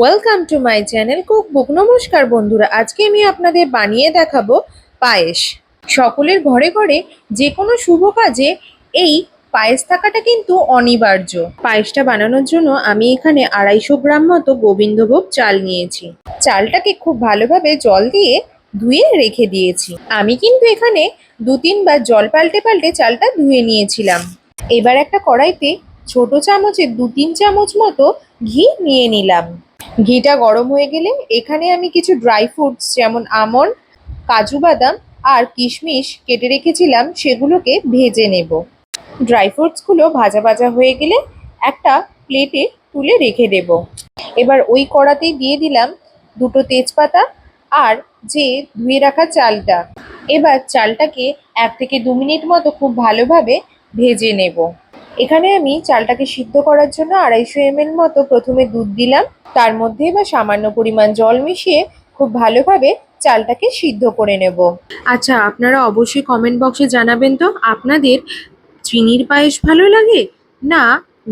Welcome to my channel cook book নমস্কার বন্ধুরা, আজকে আমি আপনাদের বানিয়ে দেখাবো পায়েস। সকলের ঘরে ঘরে যে কোনো শুভ কাজে এই পায়েস থাকাটা কিন্তু অনিবার্য। পায়েসটা বানানোর জন্য আমি এখানে আড়াইশো গ্রাম মতো গোবিন্দভোগ চাল নিয়েছি। চালটাকে খুব ভালোভাবে জল দিয়ে ধুয়ে রেখে দিয়েছি। আমি কিন্তু এখানে দু তিনবার জল পাল্টে পাল্টে চালটা ধুয়ে নিয়েছিলাম। এবার একটা কড়াইতে ছোট চামচের দু তিন চামচ মতো ঘি নিয়ে নিলাম। ঘিটা গরম হয়ে গেলে এখানে আমি কিছু ড্রাই ফ্রুটস যেমন আমন্ড, কাজু বাদাম আর কিশমিশ কেটে রেখেছিলাম, সেগুলোকে ভেজে নেব। ড্রাই ফ্রুটসগুলো ভাজা ভাজা হয়ে গেলে একটা প্লেটে তুলে রেখে দেব। এবার ওই কড়াতেই দিয়ে দিলাম দুটো তেজপাতা আর যে ধুয়ে রাখা চালটা। এবার চালটাকে এক থেকে দু মিনিট মতো খুব ভালোভাবে ভেজে নেব। এখানে আমি চালটাকে সিদ্ধ করার জন্য আড়াইশো এমএল মতো প্রথমে দুধ দিলাম। তার মধ্যে বা সামান্য পরিমাণ জল মিশিয়ে খুব ভালোভাবে চালটাকে সিদ্ধ করে নেব। আচ্ছা আপনারা অবশ্যই কমেন্ট বক্সে জানাবেন তো, আপনাদের চিনির পায়েস ভালো লাগে না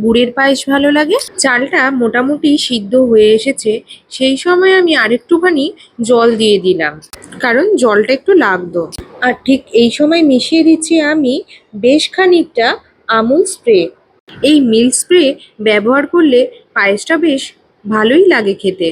গুড়ের পায়েস ভালো লাগে? চালটা মোটামুটি সিদ্ধ হয়ে এসেছে, সেই সময় আমি আরেকটুখানি জল দিয়ে দিলাম, কারণ জলটা একটু লাগতো। আর ঠিক এই সময় মিশিয়ে দিচ্ছি আমি বেশ খানিকটা আমুল স্প্রে। এই মিল্ক স্প্রে ব্যবহার করলে পায়েসটা বেশ ভালোই লাগে খেতে।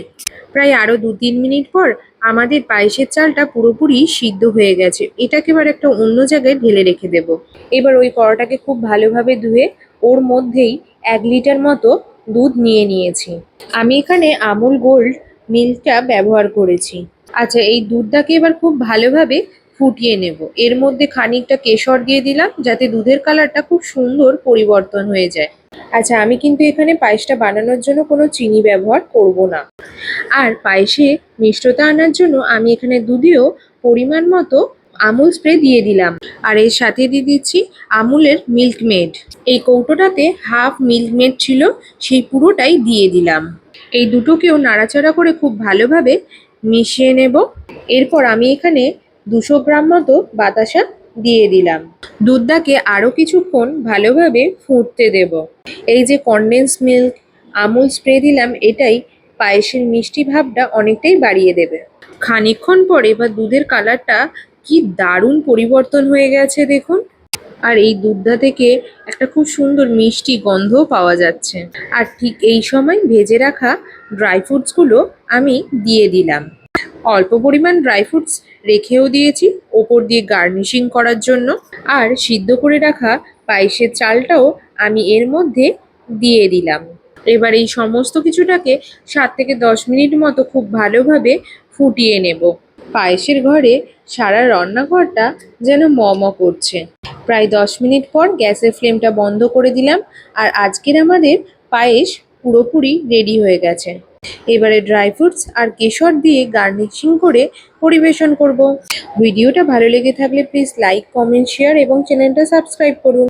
প্রায় আরও দু তিন মিনিট পর আমাদের পায়েসের চালটা পুরোপুরি সিদ্ধ হয়ে গেছে। এটাকে এবার একটা অন্য জায়গায় ঢেলে রেখে দেব। এবার ওই কড়াটাকে খুব ভালোভাবে ধুয়ে ওর মধ্যেই এক লিটার মতো দুধ নিয়ে নিয়েছি। আমি এখানে আমুল গোল্ড মিল্কটা ব্যবহার করেছি। আচ্ছা এই দুধটাকে এবার খুব ভালোভাবে ফুটিয়ে নেব। এর মধ্যে খানিকটা কেশর দিয়ে দিলাম, যাতে দুধের কালারটা খুব সুন্দর পরিবর্তন হয়ে যায়। আচ্ছা আমি কিন্তু এখানে পায়েসটা বানানোর জন্য কোনো চিনি ব্যবহার করব না। আর পায়েসে মিষ্টতা আনার জন্য আমি এখানে দুধেও পরিমাণ মতো আমুল স্প্রে দিয়ে দিলাম। আর এর সাথে দিয়ে দিচ্ছি আমুলের মিল্ক মেড এই কৌটোটাতে হাফ মিল্ক মেড ছিল, সেই পুরোটাই দিয়ে দিলাম। এই দুটোকেও নাড়াচাড়া করে খুব ভালোভাবে মিশিয়ে নেব। এরপর আমি এখানে দুশো গ্রাম মতো বাতাসা দিয়ে দিলাম। দুধটাকে আরও কিছুক্ষণ ভালোভাবে ফুটতে দেব। এই যে কনডেন্স মিল্ক আমুল স্প্রে দিলাম, এটাই পায়েসের মিষ্টি ভাবটা অনেকটাই বাড়িয়ে দেবে। খানিকক্ষণ পরে বা দুধের কালারটা কি দারুণ পরিবর্তন হয়ে গেছে দেখুন। আর এই দুধটা থেকে একটা খুব সুন্দর মিষ্টি গন্ধও পাওয়া যাচ্ছে। আর ঠিক এই সময় ভেজে রাখা ড্রাই ফ্রুটসগুলো আমি দিয়ে দিলাম। অল্প পরিমাণ ড্রাই ফ্রুটস রেখেও দিয়েছি, ওপর দিয়ে গার্নিশিং করার জন্য। আর সিদ্ধ করে রাখা পায়েসের চালটাও আমি এর মধ্যে দিয়ে দিলাম। এবার এই সমস্ত কিছুটাকে সাত থেকে দশ মিনিট মতো খুব ভালোভাবে ফুটিয়ে নেব। পায়েসের ঘরে সারা রান্নাঘরটা যেন ম ম করছে। প্রায় দশ মিনিট পর গ্যাসের ফ্লেমটা বন্ধ করে দিলাম। আর আজকের আমাদের পায়েস পুরোপুরি রেডি হয়ে গেছে। এবারে ড্রাই ফ্রুটস আর কেশর দিয়ে গার্নিশিং করে পরিবেশন করব। ভিডিওটা ভালো লেগে থাকলে প্লিজ লাইক, কমেন্ট, শেয়ার এবং চ্যানেলটা সাবস্ক্রাইব করুন।